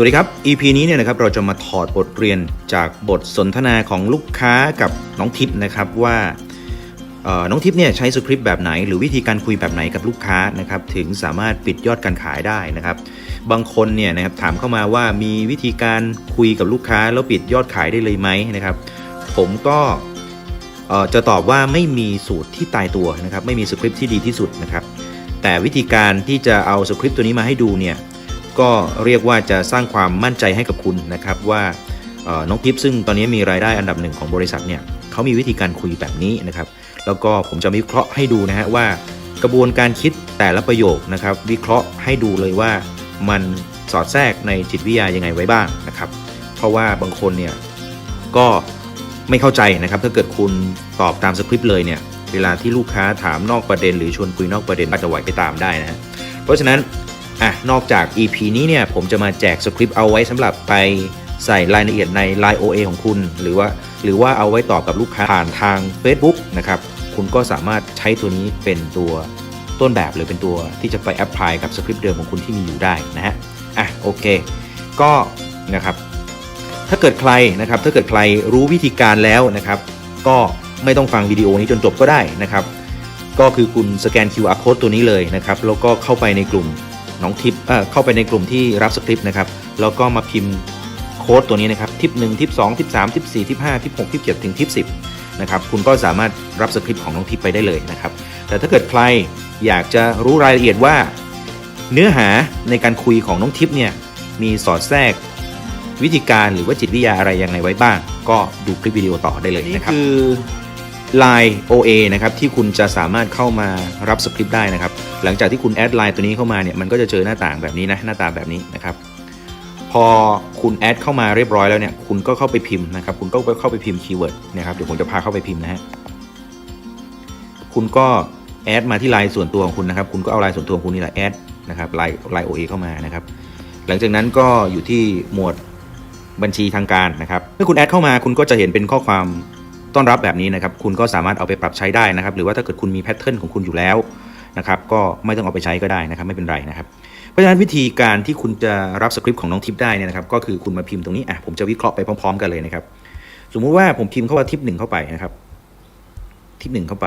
สวัสดีครับ EP นี้เนี่ยนะครับเราจะมาถอดบทเรียนจากบทสนทนาของลูกค้ากับน้องทิพย์นะครับว่าน้องทิพย์เนี่ยใช้สคริปต์แบบไหน หรือวิธีการคุยแบบไหนกับลูกค้านะครับถึงสามารถปิดยอดการขายได้นะครับ บางคนเนี่ยนะครับถามเข้ามาว่ามีวิธีการคุยกับลูกค้า แล้วปิดยอดขายได้เลยไหมนะครับ ผมก็จะตอบว่าไม่มีสูตรที่ตายตัวนะครับไม่มีสคริปต์ที่ดีที่สุดนะครับแต่วิธีการที่จะเอาสคริปต์ตัวนี้มาให้ดูเนี่ย ก็เรียกว่าจะสร้างความมั่นใจให้กับคุณนะครับว่าน้องทิพซึ่งตอนนี้มีรายได้อันดับหนึ่งของบริษัทเนี่ยเขามีวิธีการคุยแบบนี้นะครับแล้วก็ผมจะวิเคราะห์ให้ดูนะฮะว่ากระบวนการคิดแต่ละประโยคนะครับ วิเคราะห์ให้ดูเลยว่ามันสอดแทรกในจิตวิทยายังไงไว้บ้างนะครับ เพราะว่าบางคนเนี่ยก็ไม่เข้าใจนะครับถ้าเกิดคุณตอบตามสคริปต์เลยเนี่ยเวลาที่ลูกค้าถามนอกประเด็น หรือชวนคุยนอกประเด็นอาจจะไหวไปตามได้นะฮะเพราะฉะนั้น อะนอกจาก EP นี้เนี่ยผมจะมาแจกสคริปต์เอาไว้สำหรับไปใส่รายละเอียดใน Line OA ของคุณ หรือว่าหรือว่าเอาไว้ตอบกับลูกค้าผ่านทาง Facebook นะครับคุณก็สามารถใช้ตัวนี้เป็นตัวต้นแบบหรือเป็นตัวที่จะไปแอพพลายกับสคริปต์เดิมของคุณที่มีอยู่ได้นะฮะอะโอเค ก็นะครับถ้าเกิดใครนะครับถ้าเกิดใครรู้วิธีการแล้วนะครับก็ไม่ต้องฟังวิดีโอนี้จนจบก็ได้นะครับ ก็คือคุณสแกน QR code ตัวนี้เลยนะครับแล้วก็เข้าไปในกลุ่ม น้องทิปเอ่อเข้าไปในกลุ่มที่รับสคริปต์นะครับ แล้วก็มาพิมพ์โค้ดตัวนี้นะครับทิป1ทิป2ทิป3ทิป4ทิป5ทิป6ทิป7ถึงทิป10นะครับ คุณก็สามารถรับสคริปต์ของน้องทิปไปได้เลยนะครับ แต่ถ้าเกิดใครอยากจะรู้รายละเอียดว่า เนื้อหาในการคุยของน้องทิปเนี่ยมีสอดแทรกวิธีการหรือว่าจิตวิทยาอะไรยังไงไว้บ้าง ก็ดูคลิปวิดีโอต่อได้เลยนะครับนี่คือ Line OA นะครับที่คุณจะสามารถเข้ามารับสคริปต์ได้นะครับ หลังจากที่คุณแอดไลน์ตัวนี้เข้ามาเนี่ยมันก็จะเจอหน้าต่างแบบนี้นะหน้าตาแบบนี้นะครับ พอคุณแอดเข้ามาเรียบร้อยแล้วเนี่ยคุณก็เข้าไปพิมพ์นะครับ คุณก็เข้าไปพิมพ์คีย์เวิร์ดนะครับเดี๋ยวผมจะพาเข้าไปพิมพ์นะฮะคุณก็แอดมาที่ไลน์ส่วนตัวของคุณนะครับ คุณก็เอาไลน์ส่วนตัวของคุณนี่แหละแอดนะครับไลน์ไลน์ OA เข้ามานะครับ หลังจากนั้นก็อยู่ที่หมวดบัญชีทางการนะครับ เมื่อคุณแอดเข้ามาคุณก็จะเห็นเป็นข้อความ ต้อนรับแบบนี้นะครับคุณก็สามารถเอาไปปรับใช้ได้นะครับ หรือว่าถ้าเกิดคุณมีแพทเทิร์นของคุณอยู่แล้วนะครับก็ไม่ต้องเอาไปใช้ก็ได้นะครับไม่เป็นไรนะครับ เพราะฉะนั้นวิธีการที่คุณจะรับสคริปต์ของน้องทิปได้เนี่ยนะครับก็คือคุณมาพิมพ์ตรงนี้อะผมจะวิเคราะห์ไปพร้อม ๆ กันเลยนะครับ สมมุติว่าผมพิมพ์เข้าว่าทิปหนึ่งเข้าไปนะครับ ทิปหนึ่งเข้าไป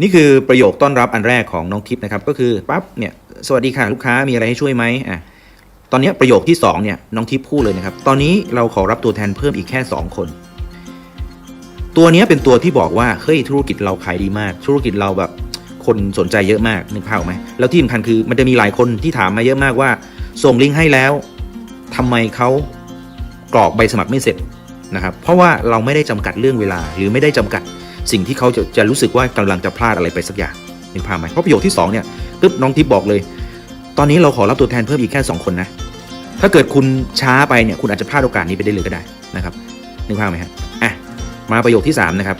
นี่คือประโยคต้อนรับอันแรกของน้องทิปนะครับ ก็คือปั๊บเนี่ยสวัสดีค่ะลูกค้ามีอะไรให้ช่วยไหมอะตอนนี้ประโยคที่2เนี่ยน้องทิพย์พูดเลยนะครับ ตอนนี้เราขอรับตัวแทนเพิ่มอีกแค่ 2 คน ตัวนี้เป็นตัวที่บอกว่าเฮ้ยธุรกิจเราขายดีมาก ธุรกิจเราแบบคนสนใจเยอะมากนึกภาพไหมแล้วที่สำคัญคือมันจะมีหลายคนที่ถามมาเยอะมากว่า ส่งลิงก์ให้แล้วทำไมเขากรอกใบสมัครไม่เสร็จนะครับ เพราะว่าเราไม่ได้จำกัดเรื่องเวลา หรือไม่ได้จำกัดสิ่งที่เขาจะจะรู้สึกว่ากำลังจะพลาดอะไรไปสักอย่างนึกภาพไหมเพราะประโยคที่สองเนี่ยปึ๊บน้องทิพย์บอกเลย ตอนนี้เราขอรับตัวแทนเพิ่มอีกแค่ 2 คนนะถ้าเกิดคุณช้าไปเนี่ยคุณอาจจะพลาดโอกาสนี้ไปได้เลยก็ได้นะครับนึกภาพไหมฮะอะ มาประโยคที่ 3 นะครับ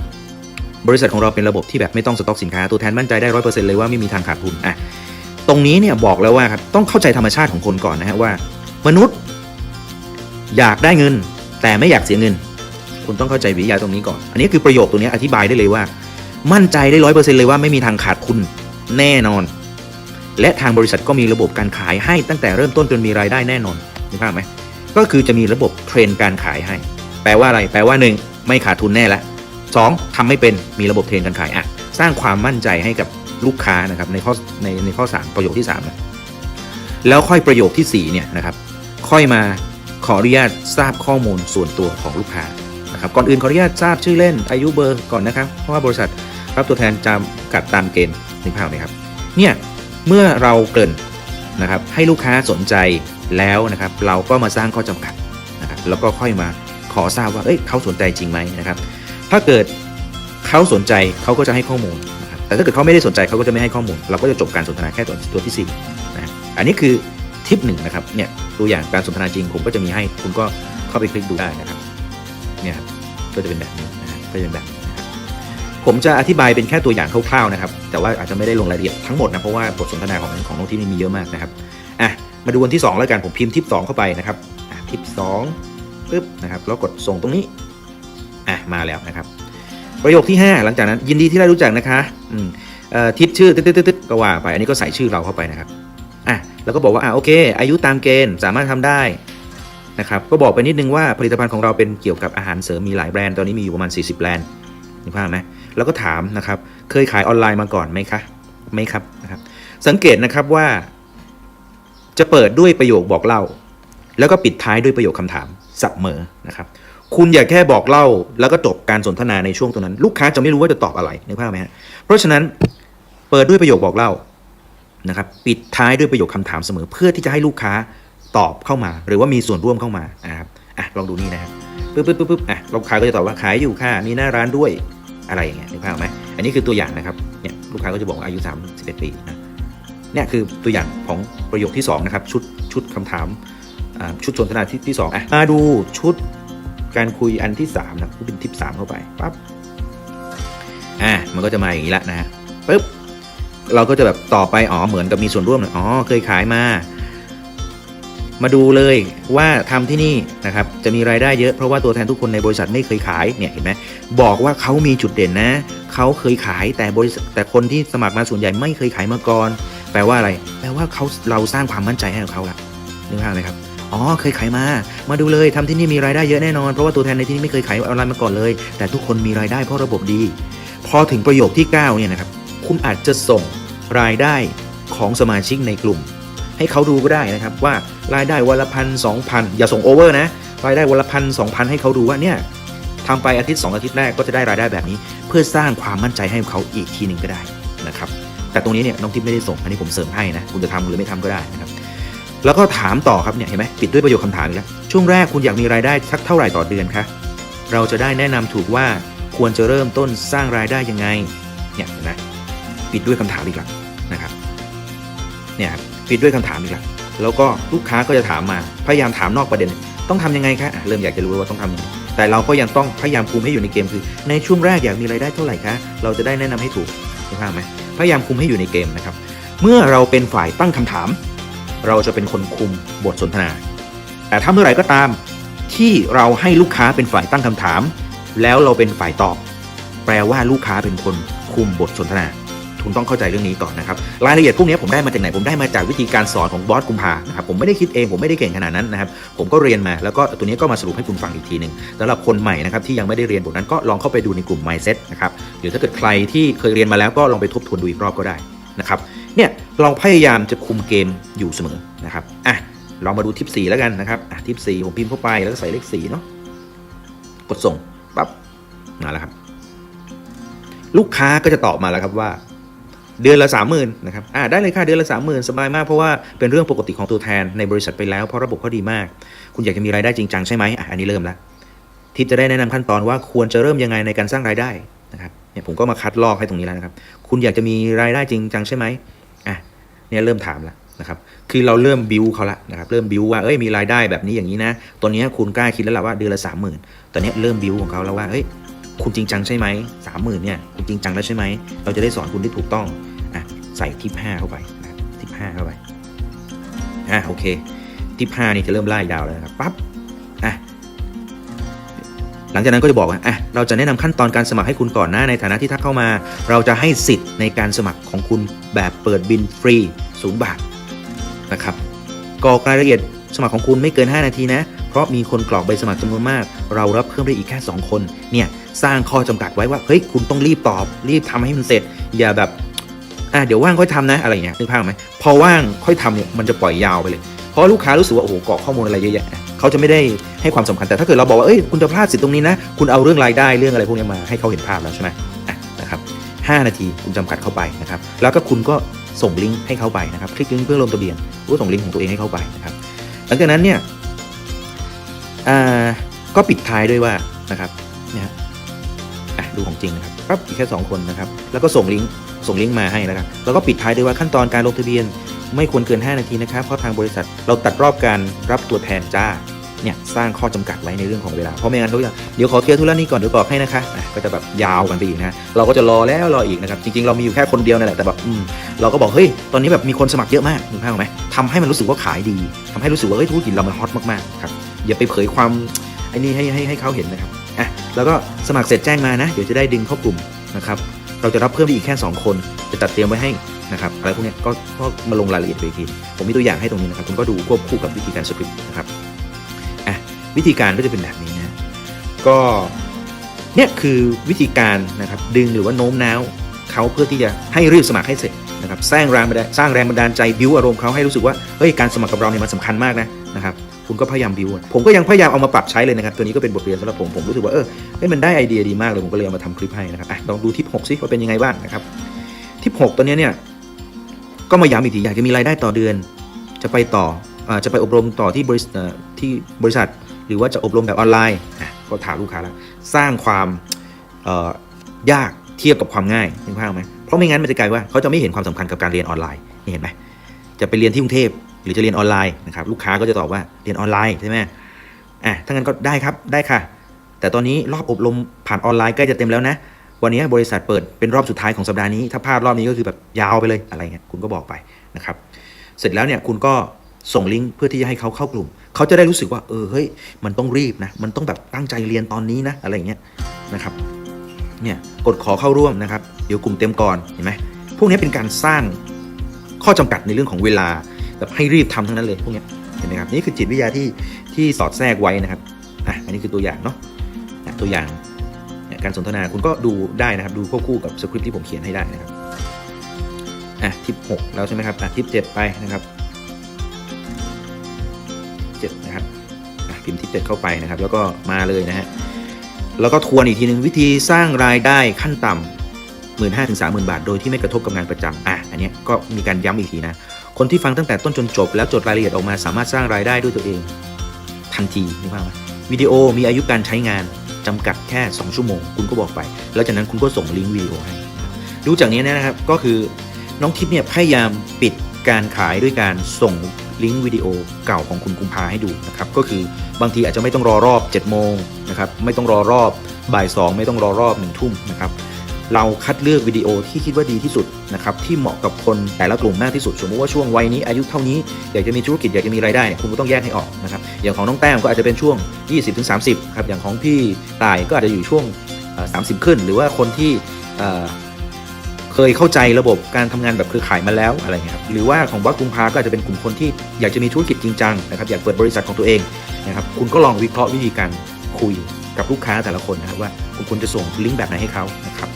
บริษัทของเราเป็นระบบที่แบบไม่ต้องสต็อกสินค้า ตัวแทนมั่นใจได้ร้อยเปอร์เซ็นต์เลยว่าไม่มีทางขาดทุนอะตรงนี้เนี่ยบอกแล้วว่าครับต้องเข้าใจธรรมชาติของคนก่อนนะฮะว่า มนุษย์ อยากได้เงิน แต่ไม่อยากเสียเงิน คุณต้องเข้าใจวิทยาตรงนี้ก่อน อันนี้คือประโยคตรงนี้อธิบายได้เลยว่า มั่นใจได้ร้อยเปอร์เซ็นต์เลยว่าไม่มีทางขาดทุนแน่นอน และทางบริษัทก็มีระบบการขายให้ตั้งแต่เริ่มต้นจนมีรายได้แน่นอนนึกภาพไหมก็คือจะมีระบบเทรนการขายให้ แปลว่าอะไร แปลว่า1 ไม่ขาดทุนแน่ละสองทำไม่เป็นมีระบบเทรนการขายอะสร้างความมั่นใจให้กับลูกค้านะครับในข้อในในข้อ 3 ประโยคที่3นะแล้วค่อยประโยคทีสี่4เนี่ยนะครับค่อยมาขออนุญาตทราบข้อมูลส่วนตัวของลูกค้านะครับก่อนอื่นขออนุญาตทราบชื่อเล่นอายุเบอร์ก่อนนะครับเพราะว่าบริษัทรับตัวแทนจำกัดตามเกณฑ์นึกภาพไหมครับเนี่ยเมื่อเราเกินนะครับให้ลูกค้าสนใจแล้วนะครับเราก็มาสร้างข้อจำกัดนะครับแล้วก็ค่อยมา ขอทราบว่าเอ้ยเขาสนใจจริงไหมนะครับ ถ้าเกิดเขาสนใจเขาก็จะให้ข้อมูลนะครับแต่ถ้าเกิดเขาไม่ได้สนใจเขาก็จะไม่ให้ข้อมูล เราก็จะจบการสนทนาแค่ตัวตัวที่สี่นะอันนี้คือทิปหนึ่งนะครับเนี่ยตัวอย่างการสนทนาจริงผมก็จะมีให้คุณก็เข้าไปคลิกดูได้นะครับเนี่ยครับก็จะเป็นแบบนี้นะก็จะเป็นแบบผมจะอธิบายเป็นแค่ตัวอย่างคร่าวๆนะครับ แต่ว่าอาจจะไม่ได้ลงรายละเอียดทั้งหมดนะ เพราะว่าบทสนทนาของของน้องทิพย์นี่มีเยอะมากนะครับ อะ มาดูวันที่ 2 แล้วกัน ผมพิมพ์ทิป2เข้าไปนะครับ ทิป2 ปึ๊บนะครับแล้วกดส่งตรงนี้อะมาแล้วนะครับ ประโยคที่ 5 หลังจากนั้นยินดีที่ได้รู้จักนะคะอืมเอ่อทิปชื่อตึ๊ดๆๆๆก็ว่าไปอันนี้ก็ใส่ชื่อเราเข้าไปนะครับอะแล้วก็บอกว่าอะโอเค อายุตามเกณฑ์สามารถทำได้นะครับก็บอกไปนิดนึงว่าผลิตภัณฑ์ของเราเป็นเกี่ยวกับอาหารเสริมมีหลายแบรนด์ตอนนี้มีอยู่ประมาณ 40 แบรนด์นึกภาพไหมแล้วก็ถามนะครับเคยขายออนไลน์มาก่อนไหมคะไม่ครับนะครับ สังเกตนะครับว่า จะเปิดด้วยประโยคบอกเล่า แล้วก็ปิดท้ายด้วยประโยคคำถาม เสมอนะครับคุณอย่าแค่บอกเล่าแล้วก็จบการสนทนาในช่วงตรงนั้น ลูกค้าจะไม่รู้ว่าจะตอบอะไรนึกภาพไหมฮะเพราะฉะนั้นเปิดด้วยประโยคบอกเล่านะครับปิดท้ายด้วยประโยคคำถามเสมอ เพื่อที่จะให้ลูกค้าตอบเข้ามา หรือว่ามีส่วนร่วมเข้ามานะครับอะลองดูนี่นะครับปึ๊บปึ๊บปึ๊บปึ๊บอะลูกค้าก็จะตอบว่าขายอยู่ค่ะมีหน้าร้านด้วยอะไรอย่างเงี้ยนึกภาพไหมอันนี้คือตัวอย่างนะครับเนี่ยลูกค้าก็จะบอกว่าอายุ31ปีนะเนี่ยคือตัวอย่างของประโยคที่2นะครับชุดชุดคำถาม ชุดสนทนาที่ที่สองอะมาดูชุดการคุยอันที่3นะเป็นทิป3เข้าไปปั๊บอะมันก็จะมาอย่างนี้ละนะฮะปึ๊บเราก็จะแบบต่อไปอ๋อเหมือนกับมีส่วนร่วมเลยอ๋อเคยขายมา มาดูเลยว่าทำที่นี่นะครับจะมีรายได้เยอะเพราะว่าตัวแทนทุกคนในบริษัทไม่เคยขายเนี่ยเห็นไหมบอกว่าเขามีจุดเด่นนะเขาเคยขายแต่บริษัทแต่คนที่สมัครมาส่วนใหญ่ไม่เคยขายมาก่อนแปลว่าอะไร แปลว่าเขาเราสร้างความมั่นใจให้กับเขาละนึกภาพไหมครับ อ๋อเคยขายมา มาดูเลยทำที่นี่มีรายได้เยอะแน่นอน เพราะว่าตัวแทนในที่นี่ไม่เคยขายออนไลน์มาก่อนเลย แต่ทุกคนมีรายได้เพราะระบบดี พอถึงประโยคที่ 9 เนี่ยนะครับคุณอาจจะส่งรายได้ของสมาชิกในกลุ่ม ให้เขาดูก็ได้นะครับว่ารายได้วันละพันสองพันอย่าส่งโอเวอร์นะรายได้วันละพันสองพันให้เขาดูว่าเนี่ยทำไปอาทิตย์สองอาทิตย์แรกก็จะได้รายได้แบบนี้ เพื่อสร้างความมั่นใจให้เขาอีกทีหนึ่งก็ได้นะครับแต่ตรงนี้เนี่ยน้องทิพย์ไม่ได้ส่งอันนี้ผมเสริมให้นะคุณจะทำหรือไม่ทำก็ได้นะครับ แล้วก็ถามต่อครับเนี่ยเห็นไหมปิดด้วยประโยคคำถามอีกแล้วช่วงแรกคุณอยากมีรายได้สักเท่าไหร่ต่อเดือนคะเราจะได้แนะนำถูกว่าควรจะเริ่มต้นสร้างรายได้ยังไงเนี่ยเห็นไหมปิดด้วยคำถามอีกแล้วนะครับเนี่ยครับปิดด้วยคำถามอีกแล้วแล้วก็ลูกค้าก็จะถามมาพยายามถามนอกประเด็น ต้องทำยังไงคะเริ่มอยากจะรู้ว่าต้องทำยังไงแต่เราก็ยังต้องพยายามคุมให้อยู่ในเกมคือ ในช่วงแรกอยากมีรายได้เท่าไหร่คะเราจะได้แนะนำให้ถูกเห็นภาพไหมพยายามคุมให้อยู่ในเกมนะครับเมื่อเราเป็นฝ่ายตั้งคำถาม เราจะเป็นคนคุมบทสนทนา แต่ถ้าเมื่อไหร่ก็ตาม ที่เราให้ลูกค้าเป็นฝ่ายตั้งคำถาม แล้วเราเป็นฝ่ายตอบ แปลว่าลูกค้าเป็นคนคุมบทสนทนาคุณต้องเข้าใจเรื่องนี้ก่อนนะครับรายละเอียดพวกนี้ผมได้มาจากไหนผมได้มาจากวิธีการสอนของบอสกุมภานะครับผมไม่ได้คิดเองผมไม่ได้เก่งขนาดนั้นนะครับผมก็เรียนมาแล้วก็ตัวนี้ก็มาสรุปให้คุณฟังอีกทีหนึ่งสำหรับคนใหม่นะครับที่ยังไม่ได้เรียนบทนั้นก็ลองเข้าไปดูในกลุ่ม mindset นะครับหรือถ้าเกิดใครที่เคยเรียนมาแล้วก็ลองไปทบทวนดูอีกรอบก็ได้นะครับ เนี่ยเราพยายามจะคุมเกมอยู่เสมอนะครับอะลองมาดูทิป4แล้วกันนะครับอะทิป4ผมพิมพ์เข้าไปแล้วก็ใส่เลข4เนาะกดส่งปั๊บมาแล้วครับ ลูกค้าก็จะตอบมาแล้วครับว่าเดือนละสามหมื่นนะครับ อ่า ได้เลยค่ะ เดือนละสามหมื่นสบายมาก เพราะว่าเป็นเรื่องปกติของตัวแทนในบริษัทไปแล้ว เพราะระบบเขาดีมาก คุณอยากจะมีรายได้จริงจังใช่ไหมอะ อันนี้เริ่มแล้ว ทิปจะได้แนะนำขั้นตอนว่าควรจะเริ่มยังไงในการสร้างรายได้นะครับ เนี่ยผมก็มาคัดลอกให้ตรงนี้แล้วนะครับ คุณอยากจะมีรายได้จริงจังใช่ไหม เนี่ยเริ่มถามแล้วนะครับคือเราเริ่มบิวเขาละนะครับเริ่มบิวว่าเอ้ยมีรายได้แบบนี้อย่างนี้นะตอนนี้คุณกล้าคิดแล้วล่ะว่าเดือนละสามหมื่นตอนนี้เริ่มบิวของเขาแล้วว่าเอ้ยคุณจริงจังใช่ไหมสามหมื่นเนี่ยคุณจริงจังแล้วใช่ไหมเราจะได้สอนคุณที่ถูกต้องอะใส่ทิปห้าเข้าไปนะทิปห้าเข้าไปอะโอเคทิปห้านี่จะเริ่มไล่ดาวแล้วนะครับปั๊บ หลังจากนั้นก็จะบอกว่าอะเราจะแนะนำขั้นตอนการสมัครให้คุณก่อนนะในฐานะที่ทักเข้ามา เราจะให้สิทธิ์ในการสมัครของคุณแบบเปิดบินฟรีศูนย์บาทนะครับกรอกรายละเอียดสมัครของคุณไม่เกิน 5 นาทีนะ เพราะมีคนกรอกใบสมัครจำนวนมาก เรารับเพิ่มได้อีกแค่ 2 คน เนี่ย สร้างข้อจำกัดไว้ว่า เฮ้ย คุณต้องรีบตอบ รีบทำให้มันเสร็จ อย่าแบบ อะเดี๋ยวว่างค่อยทำนะ อะไรเงี้ยนึกภาพไหม พอว่างค่อยทำเนี่ย มันจะปล่อยยาวไปเลย เพราะลูกค้ารู้สึกว่า โอ้โหกรอกข้อมูลอะไรเยอะแยะ เขาจะไม่ได้ให้ความสำคัญแต่ถ้าเกิดเราบอกว่าเอ้ยคุณจะพลาดสิทธิ์ตรงนี้นะ คุณเอาเรื่องรายได้เรื่องอะไรพวกนี้มาให้เขาเห็นภาพแล้วใช่ไหมะนะครับ5นาทีคุณจำกัดเข้าไปนะครับแล้วก็คุณก็ส่งลิงก์ให้เขาไปนะครับ คลิกลิงก์เพื่อลงทะเบียนหรือส่งลิงก์ของตัวเองให้เขาไปนะครับหลังจากนั้นเนี่ยอ่าก็ปิดท้ายด้วยว่านะครับเนี่ยฮะอะดูของจริงนะครับปั๊บอีกแค่ 2 คนนะครับ แล้วก็ส่งลิงก์ ส่งลิงก์มาให้นะครับแล้วก็ปิดท้ายด้วยว่าขั้นตอนการลงทะเบียน ไม่ควรเกิน 5 นาทีนะครับ เพราะทางบริษัทเราตัดรอบการรับตัวแทนจ้าเนี่ยสร้างข้อจำกัดไว้ในเรื่องของเวลา เพราะไม่งั้นเขาจะเดี๋ยวขอเคลียร์ธุระนี้ก่อนเดี๋ยวบอกให้นะคะะก็จะแบบยาวกันไปอีกนะเราก็จะรอแล้วรออีกนะครับจริงๆเรามีอยู่แค่คนเดียวนั่นแหละแต่แบบอืมเราก็บอกเฮ้ยตอนนี้แบบมีคนสมัครเยอะมากนึกภาพออกไหมทำให้มันรู้สึกว่าขายดีทำให้รู้สึกว่าเฮ้ยธุรกิจเรามันฮอตมากๆครับอย่าไปเผยความไอ้นี่ให้ให้ให้เขาเห็นนะครับอะแล้วก็สมัครเสร็จแจ้งมานะ เดี๋ยวจะได้ดึงเข้ากลุ่มนะครับ เราจะรับเพิ่มได้อีกแค่ 2 คนจะตัดเตรียมไว้ให้นะครับอะไรพวกนี้ก็ก็มาลงรายละเอียดไปกทีผมมีตัวอย่างให้ตรงนี้นะครับคุณก็ดูควบคู่กับวิธีการสคริปต์นะครับอะวิธีการก็จะเป็นแบบนี้นะก็เนี่ยคือวิธีการนะครับดึงหรือว่าโน้มน้าวเขาเพื่อที่จะให้รีบสมัครให้เสร็จนะครับสร้างแรงบันดาลสร้างแรงบันดาลใจบิวอารมณ์เขาให้รู้สึกว่าเฮ้ยการสมัครกับเราเนี่ยมันสำคัญมากนะนะครับ คุณก็พยายามบิวผมก็ยังพยายามเอามาปรับใช้เลยนะครับ ตัวนี้ก็เป็นบทเรียนสำหรับผม ผมรู้สึกว่าเออเฮ้ยมันได้ไอเดียดีมากเลย ผมก็เลยเอามาทำคลิปให้นะครับอะลองดูทิป6ซิว่าเป็นยังไงบ้างนะครับ ทิป6ตัวนี้เนี่ย ก็มาย้ำอีกทีอยากจะมีรายได้ต่อเดือน จะไปต่ออจะไปอบรมต่อที่บริษัทที่บริษัท หรือว่าจะอบรมแบบออนไลน์ก็ถามลูกค้าแล้วสร้างความยากเทียบกับความง่ายเห็นภาพไหมเพราะไม่งั้นมันจะกลายว่าเขาจะไม่เห็นความสำคัญกับการเรียนออนไลน์นี่เห็นไหมจะไปเรียนที่กรุงเทพ หรือจะเรียนออนไลน์นะครับลูกค้าก็จะตอบว่าเรียนออนไลน์ใช่ไหมอะถ้างั้นก็ได้ครับได้ค่ะ แต่ตอนนี้รอบอบรมผ่านออนไลน์ใกล้จะเต็มแล้วนะ วันนี้บริษัทเปิดเป็นรอบสุดท้ายของสัปดาห์นี้ ถ้าพลาดรอบนี้ก็คือแบบยาวไปเลยอะไรเงี้ยคุณก็บอกไปนะครับ เสร็จแล้วเนี่ยคุณก็ส่งลิงก์เพื่อที่จะให้เขาเข้ากลุ่ม เขาจะได้รู้สึกว่าเออเฮ้ยมันต้องรีบนะ มันต้องแบบตั้งใจเรียนตอนนี้นะอะไรเงี้ยนะครับ เนี่ยกดขอเข้าร่วมนะครับ เดี๋ยวกลุ่มเต็มก่อนเห็นไหมพวกนี้เป็นการสร้างข้อจำกัดในเรื่องของเวลา แบบให้รีบทำทั้งนั้นเลยพวกนี้เห็นไหมครับนี่คือจิตวิทยาที่ที่สอดแทรกไว้นะครับอะอันนี้คือตัวอย่างเนาะตัวอย่างการสนทนาคุณก็ดูได้นะครับ ดูควบคู่กับสคริปต์ที่ผมเขียนให้ได้นะครับอะทิป6แล้วใช่ไหมครับอะทิป7ไปนะครับ7นะครับอะพิมพ์ทิป7เข้าไปนะครับ แล้วก็มาเลยนะฮะแล้วก็ทวนอีกทีหนึ่งวิธีสร้างรายได้ขั้นต่ำหมื่นห้าถึงสามหมื่นบาท โดยที่ไม่กระทบกับงานประจำอะอันนี้ก็มีการย้ำอีกทีนะ คนที่ฟังตั้งแต่ต้นจนจบ แล้วจดรายละเอียดออกมาสามารถสร้างรายได้ด้วยตัวเอง ทันทีนึกภาพไหมวิดีโอมีอายุการใช้งานจำกัดแค่ 2 ชั่วโมง คุณก็บอกไป แล้วจากนั้นคุณก็ส่งลิงก์วิดีโอให้ดูจากนี้นะครับก็คือน้องทิพย์เนี่ยพยายามปิดการขายด้วยการส่งลิงก์วิดีโอเก่าของคุณกุมภาให้ดูนะครับก็คือบางทีอาจจะไม่ต้องรอรอบ7โมงนะครับไม่ต้องรอรอบบ่าย2ไม่ต้องรอรอบ1ทุ่มนะครับ เราคัดเลือกวิดีโอที่คิดว่าดีที่สุดนะครับที่เหมาะกับคนแต่ละกลุ่มมากที่สุด สมมติว่าช่วงวัยนี้อายุเท่านี้อยากจะมีธุรกิจอยากจะมีรายได้เนี่ยคุณก็ต้องแยกให้ออกนะครับอย่างของน้องแต้มก็อาจจะเป็นช่วง 20-30ครับอย่างของพี่ตายก็อาจจะอยู่ช่วง 30 ขึ้น หรือว่าคนที่เคยเข้าใจระบบการทำงานแบบเครือข่ายมาแล้วอะไรเงี้ยครับหรือว่าของวัดกุมภาก็อาจจะเป็นกลุ่มคนที่อยากจะมีธุรกิจจริงจังนะครับอยากเปิดบริษัทของตัวเองนะครับคุณก็ลองวิเคราะห์วิธีการคุยกับลูกค้าแต่ละคนนะครับว่าคุณควรจะส่งลิงก์แบบไหนให้เขานะครับ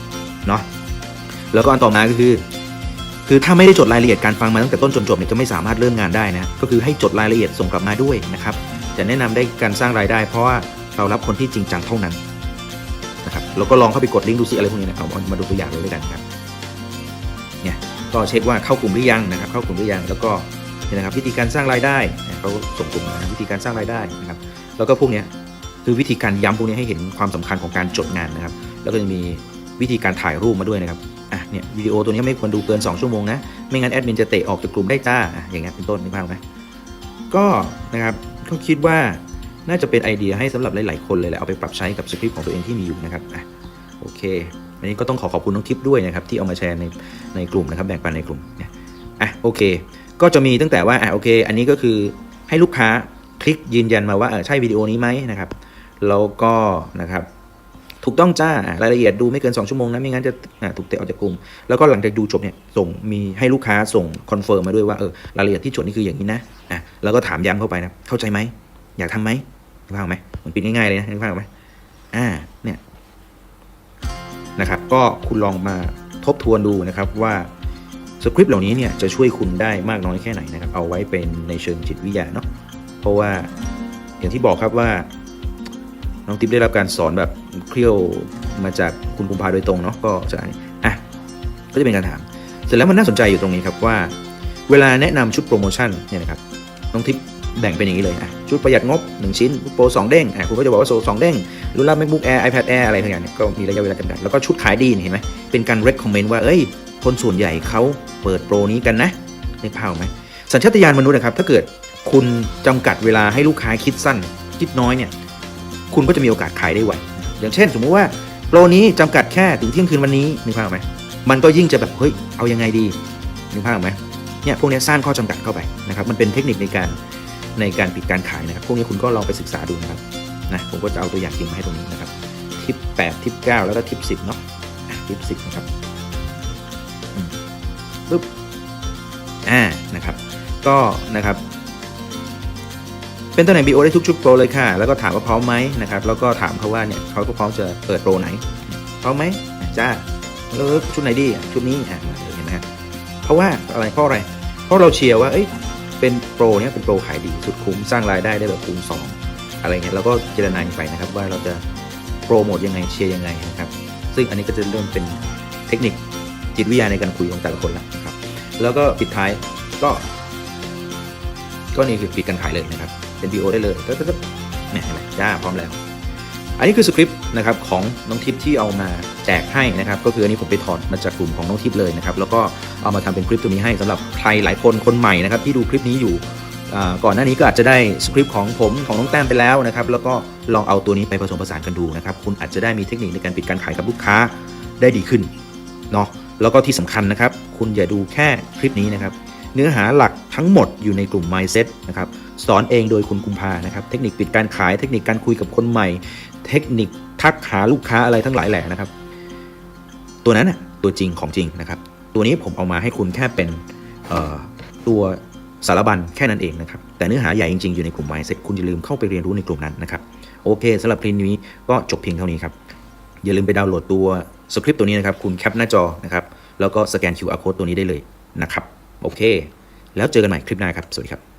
แล้วก็อันต่อมาก็คือ คือถ้าไม่ได้จดรายละเอียดการฟังมาตั้งแต่ต้นจนจบเนี่ยจะไม่สามารถเริ่มงานได้นะก็คือให้จดรายละเอียดส่งกลับมาด้วยนะครับจะแนะนำได้การสร้างรายได้ เพราะว่าเรารับคนที่จริงจังเท่านั้นนะครับแล้วก็ลองเข้าไปกดลิงก์ดูซิอะไรพวกนี้นะเอามาดูตัวอย่างเลยด้วยกันครับเนี่ยก็เช็คว่าเข้ากลุ่มหรือยังนะครับ เข้ากลุ่มหรือยังแล้วก็เนี่นะครับวิธีการสร้างรายได้เขาส่งกลุ่มมานะวิธีการสร้างรายได้นะครับ แล้วก็พวกเนี้ยคือวิธีการย้ำพวกนี้ให้เห็นความสำคัญของการจดงานนะครับ แล้วก็จะมีวิธีการถ่ายรูปมาด้วยนะครับอะ เนี่ยวิดีโอตัวนี้ไม่ควรดูเกิน 2 ชั่วโมงนะ ไม่งั้นแอดมินจะเตะออกจากกลุ่มได้จ้าอย่างเงี้ยเป็นต้นนี่ภาพไหมก็นะครับก็คิดว่าน่าจะเป็นไอเดียให้สำหรับหลาย ๆ คนเลยแหละเอาไปปรับใช้กับสคริปต์ของตัวเองที่มีอยู่นะครับอะโอเคอันนี้ก็ต้องขอขอบคุณน้องทิพย์ด้วยนะครับที่เอามาแชร์ในในกลุ่มนะครับแบ่งปันในกลุ่มเนี่ยอะโอเค ก็จะมีตั้งแต่ว่าอะโอเค อันนี้ก็คือให้ลูกค้าคลิกยืนยันมาว่าเออใช่วิดีโอนี้ไหมนะครับแล้วก็นะครับ ถูกต้องจ้ารายละเอียดดูไม่เกิน 2 ชั่วโมงนะ ไม่งั้นจะถูกเตะออกจากกลุ่ม แล้วก็หลังจากดูจบเนี่ยส่งมีให้ลูกค้าส่งคอนเฟิร์มมาด้วยว่าเออรายละเอียดที่จดนี่คืออย่างนี้นะอะแล้วก็ถามย้ำเข้าไปนะ เข้าใจไหม อยากทำไหมนึกภาพไหมมันปิดง่ายๆเลยนะนึกภาพไหมอ่าเนี่ยนะครับก็คุณลองมาทบทวนดูนะครับว่าสคริปต์เหล่านี้เนี่ยจะช่วยคุณได้มากน้อยแค่ไหนนะครับเอาไว้เป็นในเชิงจิตวิทยาเนาะเพราะว่าอย่างที่บอกครับว่าน้องติ๊บได้รับการสอนแบบ เครียวมาจากคุณกุมภาโดยตรงเนาะก็จะอะก็จะเป็นการถาม เสร็จแล้วมันน่าสนใจอยู่ตรงนี้ครับว่า เวลาแนะนำชุดโปรโมชั่นเนี่ยนะครับน้องทิปแบ่งเป็นอย่างนี้เลยอะชุดประหยัดงบ 1 ชิ้นโปร2เด้งอะคุณก็จะบอกว่าโซ2เด้งรุ่นรับ MacBook Air iPad Air อะไรทั้งอย่างเนี่ยก็มีระยะเวลาจำกัดแล้วก็ชุดขายดีเห็นไหมเป็นการ recommend ว่าเอ้ย คนส่วนใหญ่เขาเปิดโปรนี้กันนะในภาพไหมสัญชาตญาณมนุษย์นะครับถ้าเกิดคุณจำกัดเวลาให้ลูกค้าคิดสั้นคิดน้อยเนี่ยคุณก็จะมีโอกาสขายได้ไว อย่างเช่น สมมุติว่าโปรนี้จำกัดแค่ถึงเที่ยงคืนวันนี้นึกภาพไหมมันก็ยิ่งจะแบบเฮ้ยเอายังไงดีนึกภาพไหมเนี่ยพวกนี้สร้างข้อจำกัดเข้าไปนะครับมันเป็นเทคนิคในการในการปิดการขายนะครับพวกนี้คุณก็ลองไปศึกษาดูนะครับนะผมก็จะเอาตัวอย่างจริงมาให้ตรงนี้นะครับทิป8ทิป9 แล้วก็ทิป10เนาะทิป10นะครับปึ๊บอ่านะครับก็นะครับ เป็นตำแหน่ง BO ได้ทุกชุดโปรเลยค่ะ แล้วก็ถามว่าพร้อมไหมนะครับ แล้วก็ถามเขาว่าเนี่ยเขาก็พร้อมจะเปิดโปรไหน พร้อมไหมจ้าแล้วชุดไหนดีชุดนี้อะเห็นไหมเพราะว่าอะไรเพราะอะไร เพราะเราเชียร์ว่าเอ้ยเป็นโปรเนี่ยเป็นโปรขายดีสุดคุ้มสร้างรายได้ได้แบบคูณสองอะไรเงี้ยเราก็เจรนายไปนะครับว่าเราจะโปรโมทยังไงเชียร์ยังไงนะครับ ซึ่งอันนี้ก็จะเริ่มเป็นเทคนิคจิตวิทยาในการคุยของแต่ละคนแล้วนะครับ แล้วก็ปิดท้ายก็ ก็นี่คือปิดการขายเลยนะครับ เป็น BO ได้เลยก็ก็ก็เนี่ยเห็นไหมจ้าพร้อมแล้ว อันนี้คือสคริปต์นะครับของน้องทิพย์ที่เอามาแจกให้นะครับ ก็คืออันนี้ผมไปถอดมาจากกลุ่มของน้องทิพย์เลยนะครับ แล้วก็เอามาทำเป็นคลิปตัวนี้ให้สำหรับใครหลายคนคนใหม่นะครับที่ดูคลิปนี้อยู่ก่อนหน้านี้ก็อาจจะได้สคริปต์ของผมของน้องแต้มไปแล้วนะครับ แล้วก็ลองเอาตัวนี้ไปผสมผสานกันดูนะครับ คุณอาจจะได้มีเทคนิคในการปิดการขายกับลูกค้าได้ดีขึ้นเนาะแล้วก็ที่สำคัญนะครับ คุณอย่าดูแค่คลิปนี้นะครับ เนื้อหาหลักทั้งหมดอยู่ในกลุ่ม Mindset นะครับสอนเองโดยคุณกุมภานะครับเทคนิคปิดการขายเทคนิคการคุยกับคนใหม่ เทคนิคทักหาลูกค้าอะไรทั้งหลายแหล่นะครับ ตัวนั้นน่ะตัวจริงของจริงนะครับ ตัวนี้ผมเอามาให้คุณแค่เป็นตัวสารบัญแค่นั้นเองนะครับ แต่เนื้อหาใหญ่จริงๆ อยู่ในกลุ่ม Mindset คุณอย่าลืมเข้าไปเรียนรู้ในกลุ่มนั้นนะครับ โอเคสำหรับคลิปนี้ก็จบเพียงเท่านี้ครับ อย่าลืมไปดาวน์โหลดตัวสคริปต์ตัวนี้นะครับ คุณแคปหน้าจอนะครับ แล้วก็สแกน QR code ตัวนี้ได้เลยนะครับ โอเค แล้วเจอกันใหม่คลิปหน้าครับ สวัสดีครับ